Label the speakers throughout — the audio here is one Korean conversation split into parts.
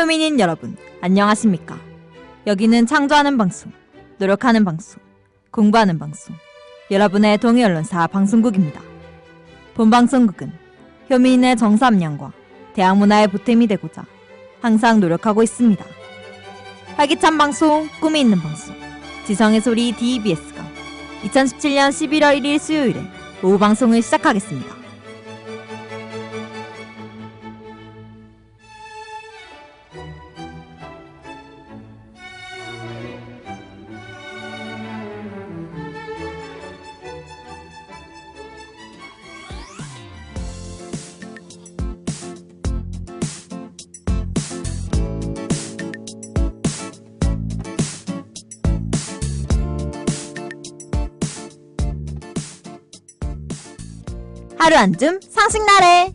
Speaker 1: 효민인 여러분, 안녕하십니까? 여기는 창조하는 방송, 노력하는 방송, 공부하는 방송, 여러분의 동의 언론사 방송국입니다. 본 방송국은 효민의 정사 함량과 대학 문화의 보탬이 되고자 항상 노력하고 있습니다. 활기찬 방송, 꿈이 있는 방송, 지성의 소리 DBS가 2017년 11월 1일 수요일에 오후 방송을 시작하겠습니다. 하루 안쯤 상식 나래.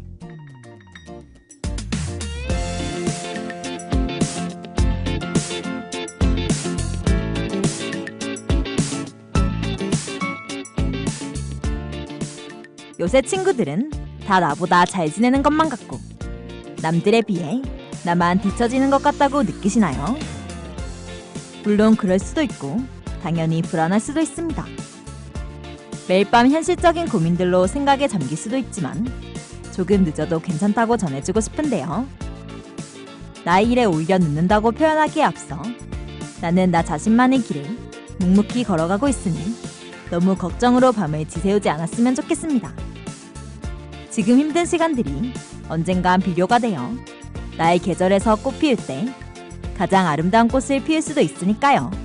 Speaker 1: 요새 친구들은 다 나보다 잘 지내는 것만 같고 남들에 비해 나만 뒤처지는 것 같다고 느끼시나요? 물론 그럴 수도 있고 당연히 불안할 수도 있습니다. 매일 밤 현실적인 고민들로 생각에 잠길 수도 있지만 조금 늦어도 괜찮다고 전해주고 싶은데요. 나의 일에 오히려 늦는다고 표현하기에 앞서 나는 나 자신만의 길을 묵묵히 걸어가고 있으니 너무 걱정으로 밤을 지새우지 않았으면 좋겠습니다. 지금 힘든 시간들이 언젠간 비료가 되어 나의 계절에서 꽃 피울 때 가장 아름다운 꽃을 피울 수도 있으니까요.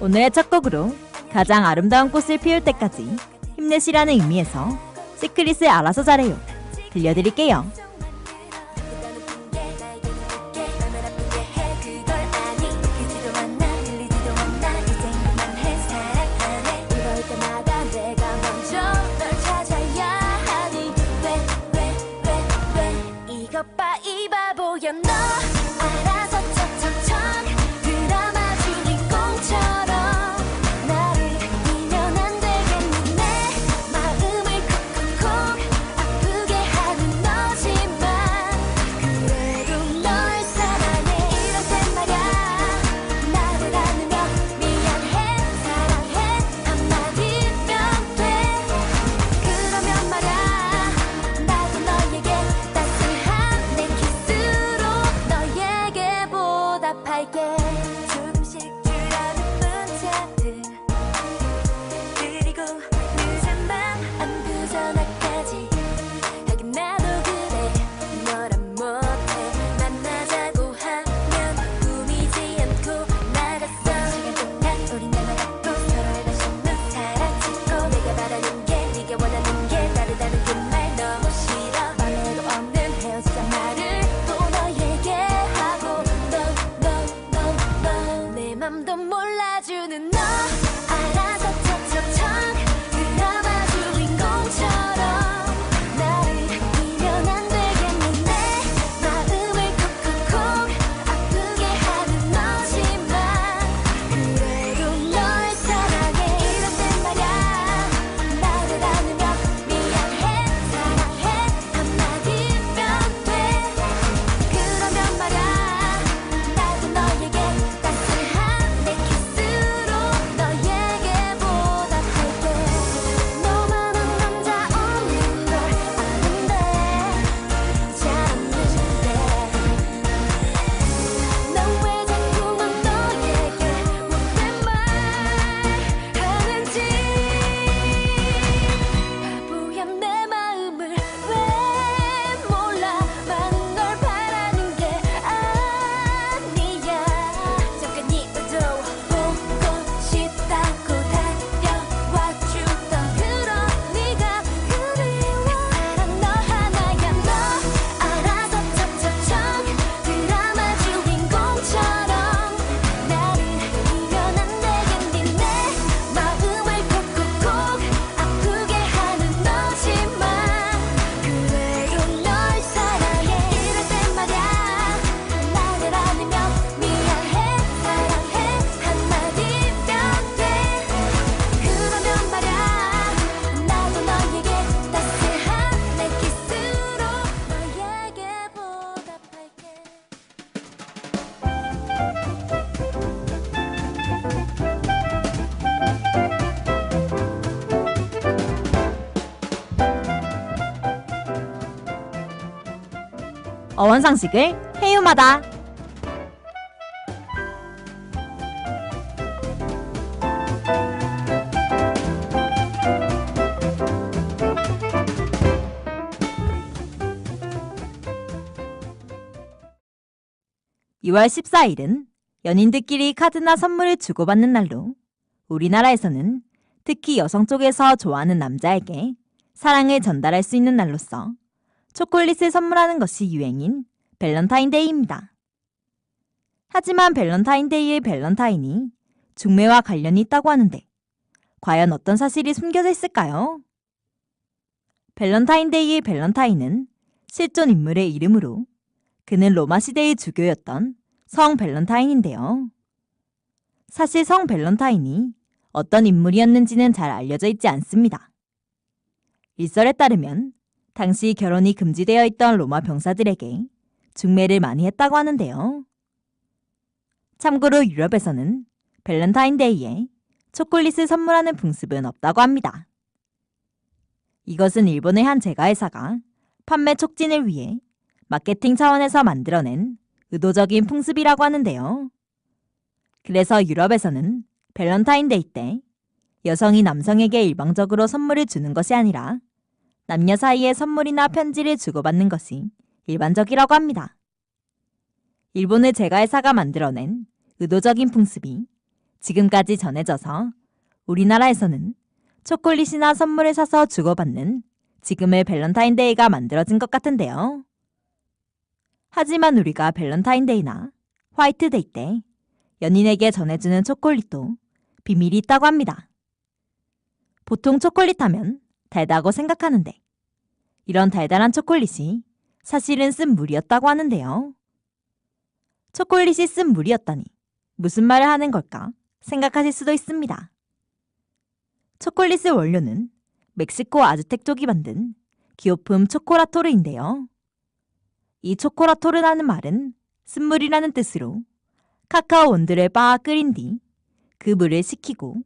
Speaker 1: 오늘의 첫 곡으로 가장 아름다운 꽃을 피울 때까지 힘내시라는 의미에서 시크릿을 알아서 잘해요. 들려드릴게요.
Speaker 2: 어원상식을 해유마다. (6월 14일은) 연인들끼리 카드나 선물을 주고받는 날로 우리나라에서는 특히 여성 쪽에서 좋아하는 남자에게 사랑을 전달할 수 있는 날로서 초콜릿을 선물하는 것이 유행인 밸런타인데이입니다. 하지만 밸런타인데이의 밸런타인이 중매와 관련이 있다고 하는데 과연 어떤 사실이 숨겨져 있을까요? 밸런타인데이의 밸런타인은 실존 인물의 이름으로 그는 로마 시대의 주교였던 성 밸런타인인데요. 사실 성 밸런타인이 어떤 인물이었는지는 잘 알려져 있지 않습니다. 일설에 따르면 당시 결혼이 금지되어 있던 로마 병사들에게 중매를 많이 했다고 하는데요. 참고로 유럽에서는 밸런타인데이에 초콜릿을 선물하는 풍습은 없다고 합니다. 이것은 일본의 한 제과회사가 판매 촉진을 위해 마케팅 차원에서 만들어낸 의도적인 풍습이라고 하는데요. 그래서 유럽에서는 밸런타인데이 때 여성이 남성에게 일방적으로 선물을 주는 것이 아니라 남녀 사이에 선물이나 편지를 주고받는 것이 일반적이라고 합니다. 일본의 제과회사가 만들어낸 의도적인 풍습이 지금까지 전해져서 우리나라에서는 초콜릿이나 선물을 사서 주고받는 지금의 밸런타인데이가 만들어진 것 같은데요. 하지만 우리가 밸런타인데이나 화이트데이 때 연인에게 전해주는 초콜릿도 비밀이 있다고 합니다. 보통 초콜릿 하면 달다고 생각하는데 이런 달달한 초콜릿이 사실은 쓴 물이었다고 하는데요. 초콜릿이 쓴 물이었다니 무슨 말을 하는 걸까 생각하실 수도 있습니다. 초콜릿의 원료는 멕시코 아즈텍 쪽이 만든 기호품 초코라토르인데요. 이 초코라토르라는 말은 쓴물이라는 뜻으로 카카오 원두를 빻아 끓인 뒤 그 물을 식히고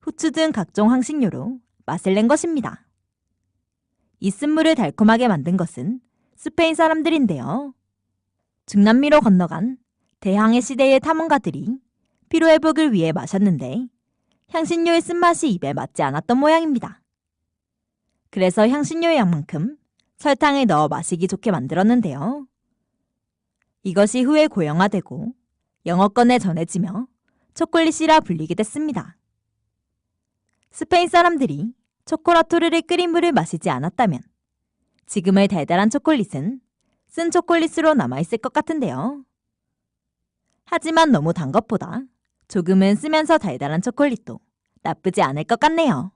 Speaker 2: 후추 등 각종 향신료로 맛을 낸 것입니다. 이 쓴물을 달콤하게 만든 것은 스페인 사람들인데요. 중남미로 건너간 대항해 시대의 탐험가들이 피로 회복을 위해 마셨는데 향신료의 쓴맛이 입에 맞지 않았던 모양입니다. 그래서 향신료의 양만큼 설탕을 넣어 마시기 좋게 만들었는데요. 이것이 후에 고형화되고 영어권에 전해지며 초콜릿이라 불리게 됐습니다. 스페인 사람들이 초코라토르를 끓인 물을 마시지 않았다면 지금의 달달한 초콜릿은 쓴 초콜릿으로 남아있을 것 같은데요. 하지만 너무 단 것보다 조금은 쓰면서 달달한 초콜릿도 나쁘지 않을 것 같네요.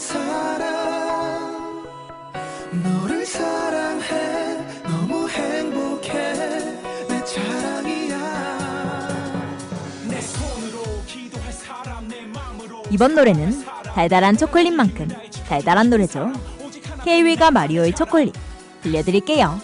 Speaker 3: 사람 너를 사랑
Speaker 2: 이번 노래는 달달한 초콜릿만큼 달달한 노래죠. 케이윌과 마리오의 초콜릿 들려드릴게요.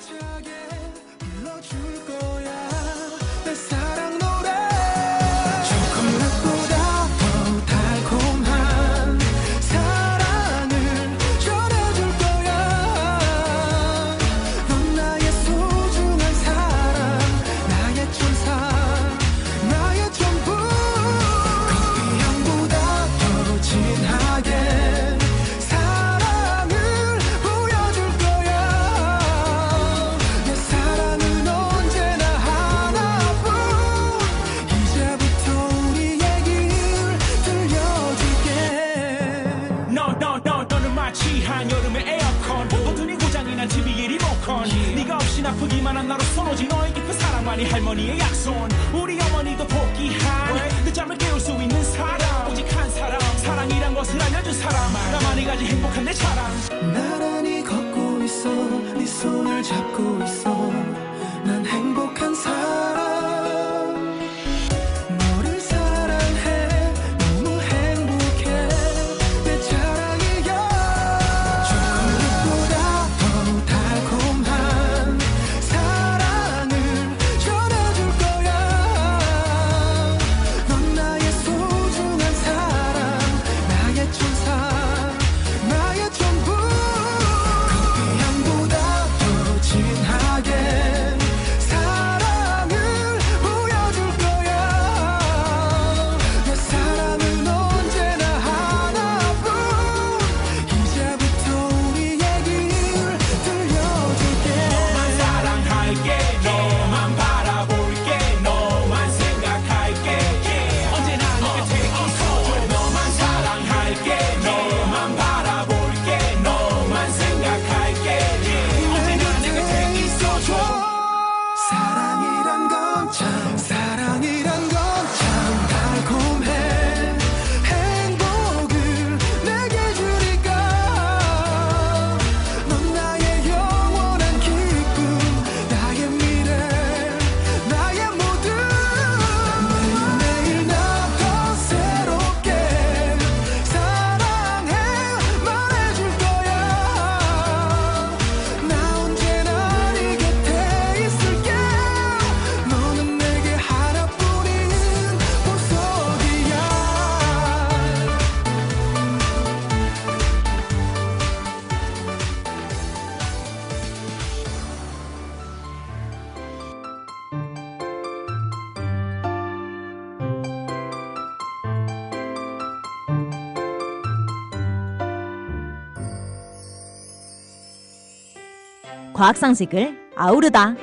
Speaker 2: 과학 상식을 아우르다.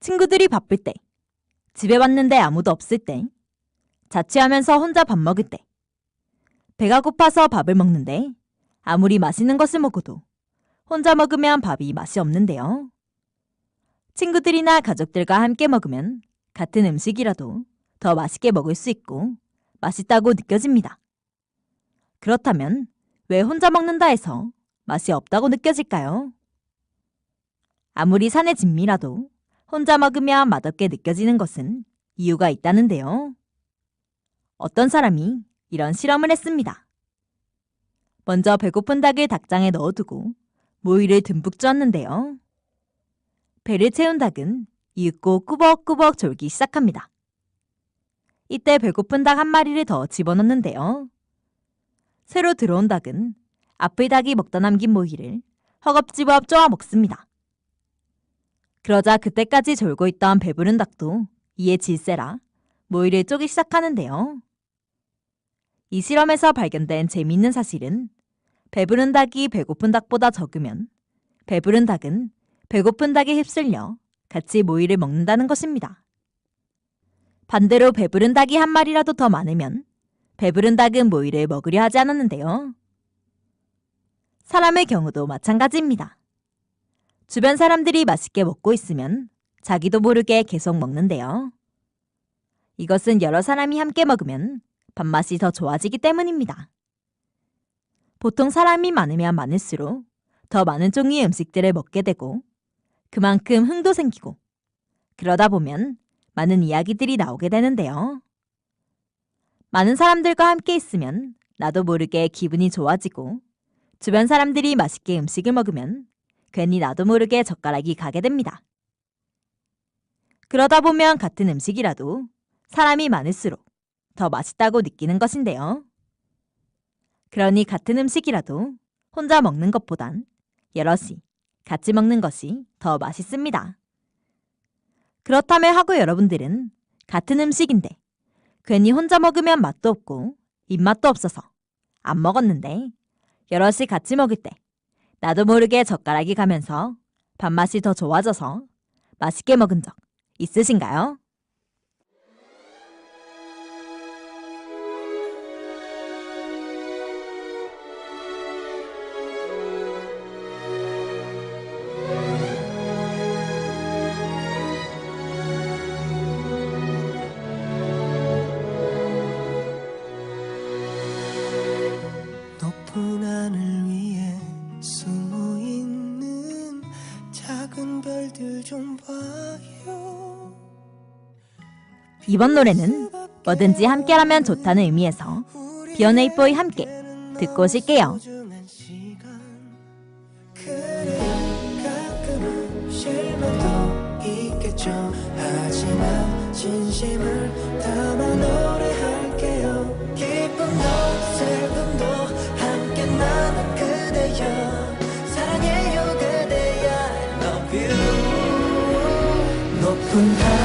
Speaker 2: 친구들이 바쁠 때, 집에 왔는데 아무도 없을 때, 자취하면서 혼자 밥 먹을 때, 배가 고파서 밥을 먹는데 아무리 맛있는 것을 먹어도 혼자 먹으면 밥이 맛이 없는데요. 친구들이나 가족들과 함께 먹으면 같은 음식이라도 더 맛있게 먹을 수 있고 맛있다고 느껴집니다. 그렇다면 왜 혼자 먹는다 해서 맛이 없다고 느껴질까요? 아무리 산의 진미라도 혼자 먹으면 맛없게 느껴지는 것은 이유가 있다는데요. 어떤 사람이 이런 실험을 했습니다. 먼저 배고픈 닭을 닭장에 넣어두고 모이를 듬뿍 쪄었는데요. 배를 채운 닭은 이윽고 꾸벅꾸벅 졸기 시작합니다. 이때 배고픈 닭 한 마리를 더 집어넣는데요. 새로 들어온 닭은 앞의 닭이 먹다 남긴 모이를 허겁지겁 쪼아 먹습니다. 그러자 그때까지 졸고 있던 배부른 닭도 이에 질세라 모이를 쪼기 시작하는데요. 이 실험에서 발견된 재미있는 사실은 배부른 닭이 배고픈 닭보다 적으면 배부른 닭은 배고픈 닭에 휩쓸려 같이 모이를 먹는다는 것입니다. 반대로 배부른 닭이 한 마리라도 더 많으면 배부른 닭은 모이를 먹으려 하지 않았는데요. 사람의 경우도 마찬가지입니다. 주변 사람들이 맛있게 먹고 있으면 자기도 모르게 계속 먹는데요. 이것은 여러 사람이 함께 먹으면 밥맛이 더 좋아지기 때문입니다. 보통 사람이 많으면 많을수록 더 많은 종류의 음식들을 먹게 되고 그만큼 흥도 생기고 그러다 보면 많은 이야기들이 나오게 되는데요. 많은 사람들과 함께 있으면 나도 모르게 기분이 좋아지고 주변 사람들이 맛있게 음식을 먹으면 괜히 나도 모르게 젓가락이 가게 됩니다. 그러다 보면 같은 음식이라도 사람이 많을수록 더 맛있다고 느끼는 것인데요. 그러니 같은 음식이라도 혼자 먹는 것보단 여럿이 같이 먹는 것이 더 맛있습니다. 그렇다면 하고 여러분들은 같은 음식인데 괜히 혼자 먹으면 맛도 없고 입맛도 없어서 안 먹었는데 여럿이 같이 먹을 때 나도 모르게 젓가락이 가면서 밥맛이 더 좋아져서 맛있게 먹은 적 있으신가요? 이번 노래는 뭐든지 함께라면 좋다는 의미에서 비어네이보이 함께 듣고 오실게요.
Speaker 4: 소중한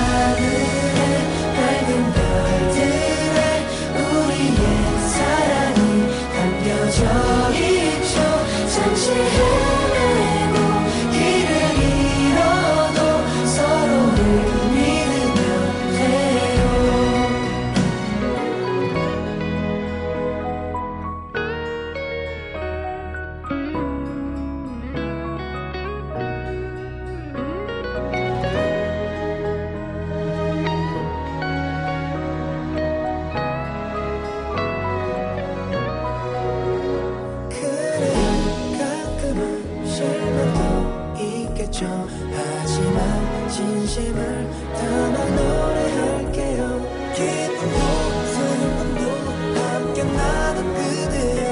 Speaker 4: 거죠. 하지만 진심을 담아 노래할게요. 기쁨도 슬픔도 함께 나눈 그대야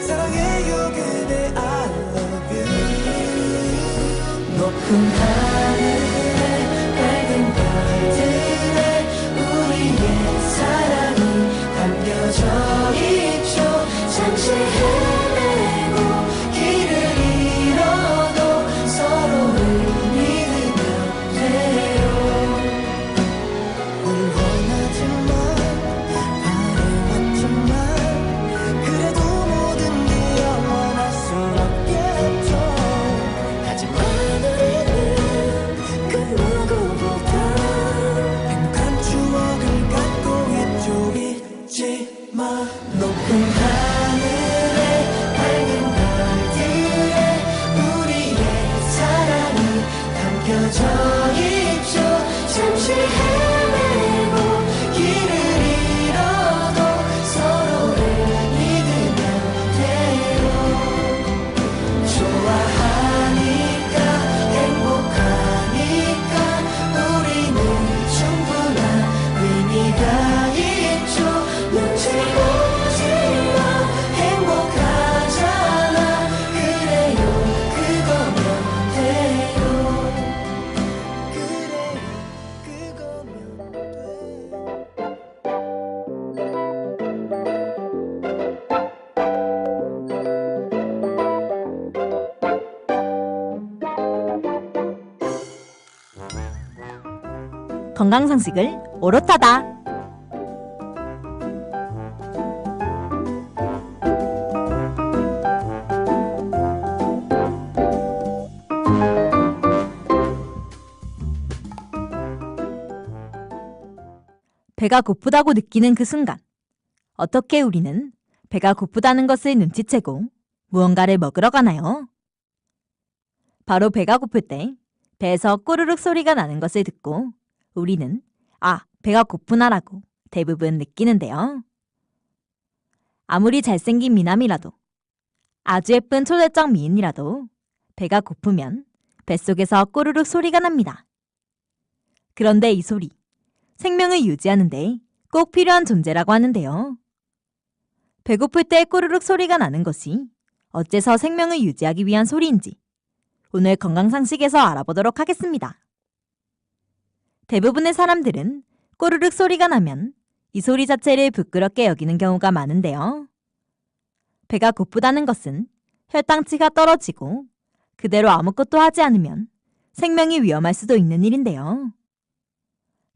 Speaker 4: 사랑해요 그대 I love you. 높은 하
Speaker 2: 건강 상식을 오롯하다. 배가 고프다고 느끼는 그 순간, 어떻게 우리는 배가 고프다는 것을 눈치채고 무언가를 먹으러 가나요? 바로 배가 고플 때 배에서 꼬르륵 소리가 나는 것을 듣고 우리는 아, 배가 고프나라고 대부분 느끼는데요. 아무리 잘생긴 미남이라도 아주 예쁜 초대적 미인이라도 배가 고프면 뱃속에서 꼬르륵 소리가 납니다. 그런데 이 소리, 생명을 유지하는데 꼭 필요한 존재라고 하는데요. 배고플 때 꼬르륵 소리가 나는 것이 어째서 생명을 유지하기 위한 소리인지 오늘 건강상식에서 알아보도록 하겠습니다. 대부분의 사람들은 꼬르륵 소리가 나면 이 소리 자체를 부끄럽게 여기는 경우가 많은데요. 배가 고프다는 것은 혈당치가 떨어지고 그대로 아무것도 하지 않으면 생명이 위험할 수도 있는 일인데요.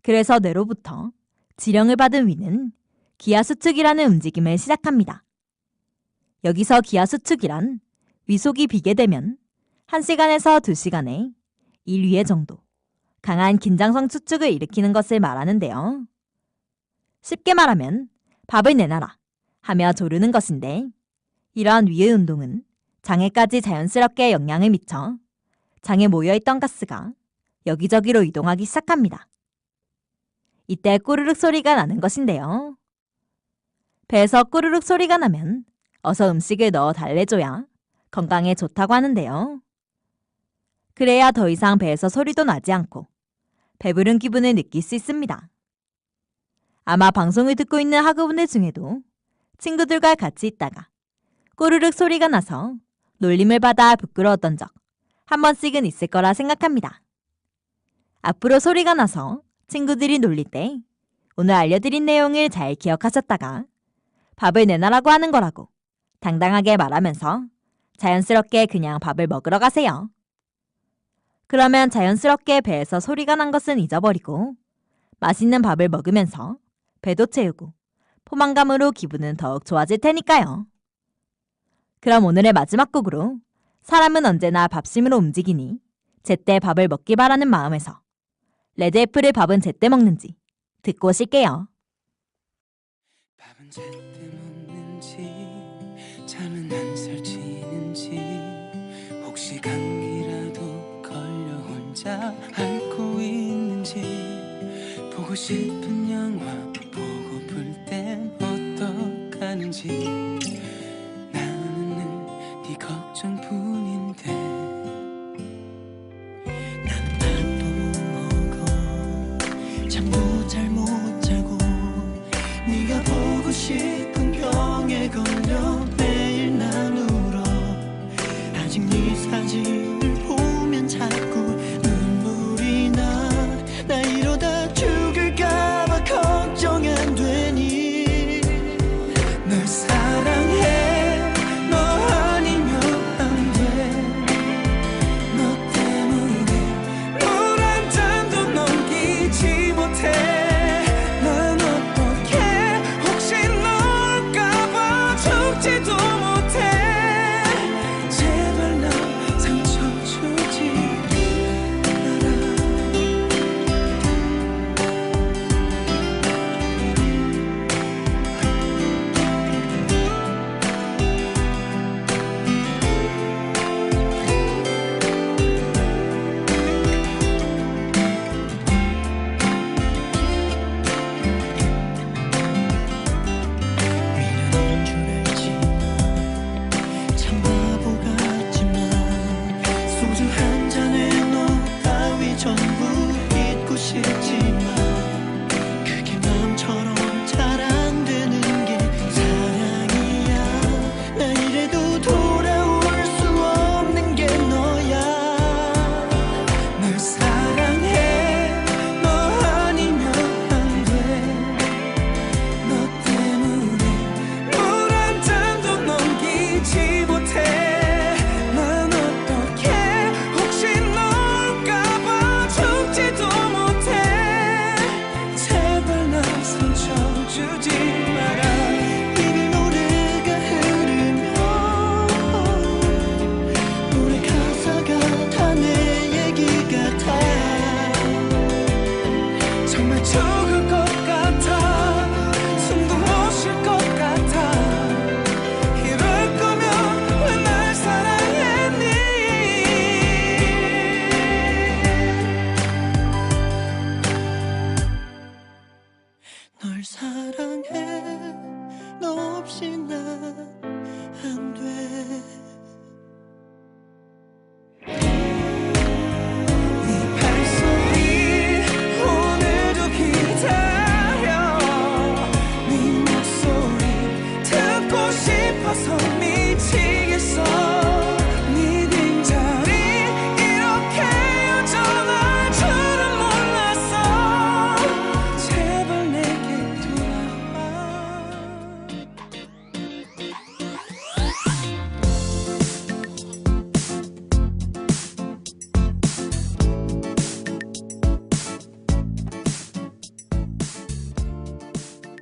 Speaker 2: 그래서 뇌로부터 지령을 받은 위는 기하수축이라는 움직임을 시작합니다. 여기서 기하수축이란 위속이 비게 되면 1시간에서 2시간에 1위의 정도 강한 긴장성 수축을 일으키는 것을 말하는데요. 쉽게 말하면 밥을 내놔라 하며 조르는 것인데 이러한 위의 운동은 장에까지 자연스럽게 영향을 미쳐 장에 모여있던 가스가 여기저기로 이동하기 시작합니다. 이때 꼬르륵 소리가 나는 것인데요. 배에서 꼬르륵 소리가 나면 어서 음식을 넣어 달래줘야 건강에 좋다고 하는데요. 그래야 더 이상 배에서 소리도 나지 않고 배부른 기분을 느낄 수 있습니다. 아마 방송을 듣고 있는 학우분들 중에도 친구들과 같이 있다가 꼬르륵 소리가 나서 놀림을 받아 부끄러웠던 적 한 번씩은 있을 거라 생각합니다. 앞으로 소리가 나서 친구들이 놀릴 때 오늘 알려드린 내용을 잘 기억하셨다가 밥을 내놔라고 하는 거라고 당당하게 말하면서 자연스럽게 그냥 밥을 먹으러 가세요. 그러면 자연스럽게 배에서 소리가 난 것은 잊어버리고 맛있는 밥을 먹으면서 배도 채우고 포만감으로 기분은 더욱 좋아질 테니까요. 그럼 오늘의 마지막 곡으로 사람은 언제나 밥심으로 움직이니 제때 밥을 먹기 바라는 마음에서 레드애플을 밥은 제때 먹는지 듣고 오실게요.
Speaker 4: 밥은 제때 먹는지 잠은 안 설치는지 혹시 걸려 혼자 앓고 있는지 보고 싶은 영화 보고플 땐 어떡하는지 나는 늘 네 걱정 뿐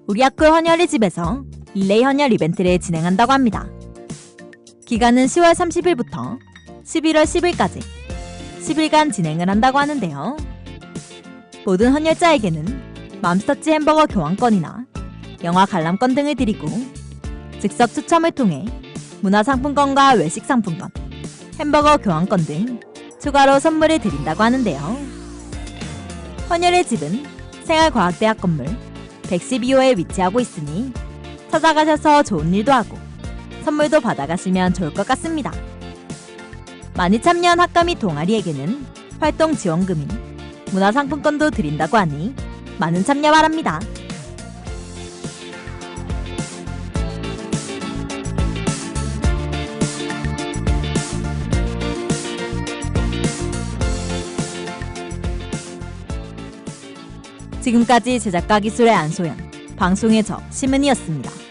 Speaker 2: 우리 학교 헌혈의 집에서 릴레이 헌혈 이벤트를 진행한다고 합니다. 기간은 10월 30일부터 11월 10일까지 10일간 진행을 한다고 하는데요. 모든 헌혈자에게는 맘스터치 햄버거 교환권이나 영화 관람권 등을 드리고 즉석 추첨을 통해 문화상품권과 외식 상품권, 햄버거 교환권 등 추가로 선물을 드린다고 하는데요. 헌혈의 집은 생활과학대학 건물 112호에 위치하고 있으니 찾아가셔서 좋은 일도 하고 선물도 받아가시면 좋을 것 같습니다. 많이 참여한 학과 및 동아리에게는 활동 지원금인 문화상품권도 드린다고 하니 많은 참여 바랍니다. 지금까지 제작가 기술의 안소연, 방송의 저 심은이었습니다.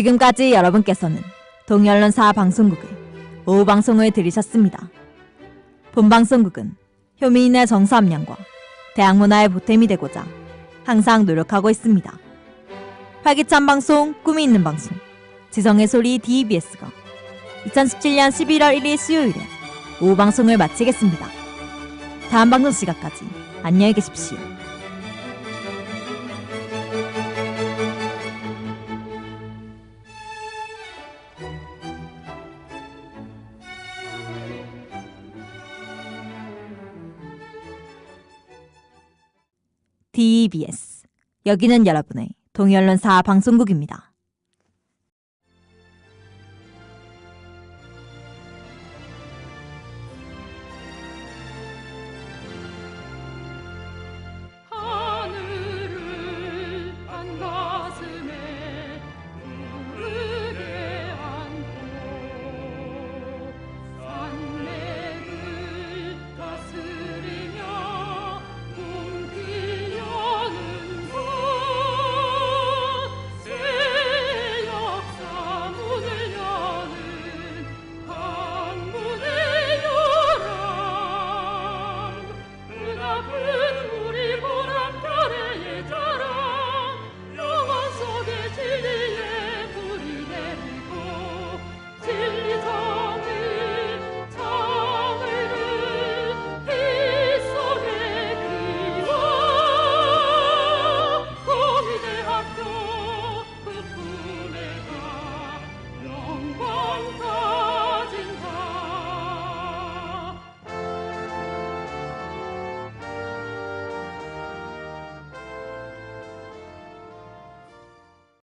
Speaker 2: 지금까지 여러분께서는 동연론사 방송국의 오후 방송을 들으셨습니다. 본 방송국은 효민의 정서 함량과 대학 문화의 보탬이 되고자 항상 노력하고 있습니다. 활기찬 방송, 꿈이 있는 방송, 지성의 소리 DBS가 2017년 11월 1일 수요일에 오후 방송을 마치겠습니다. 다음 방송 시간까지 안녕히 계십시오. 여기는 여러분의 동해언론사 방송국입니다.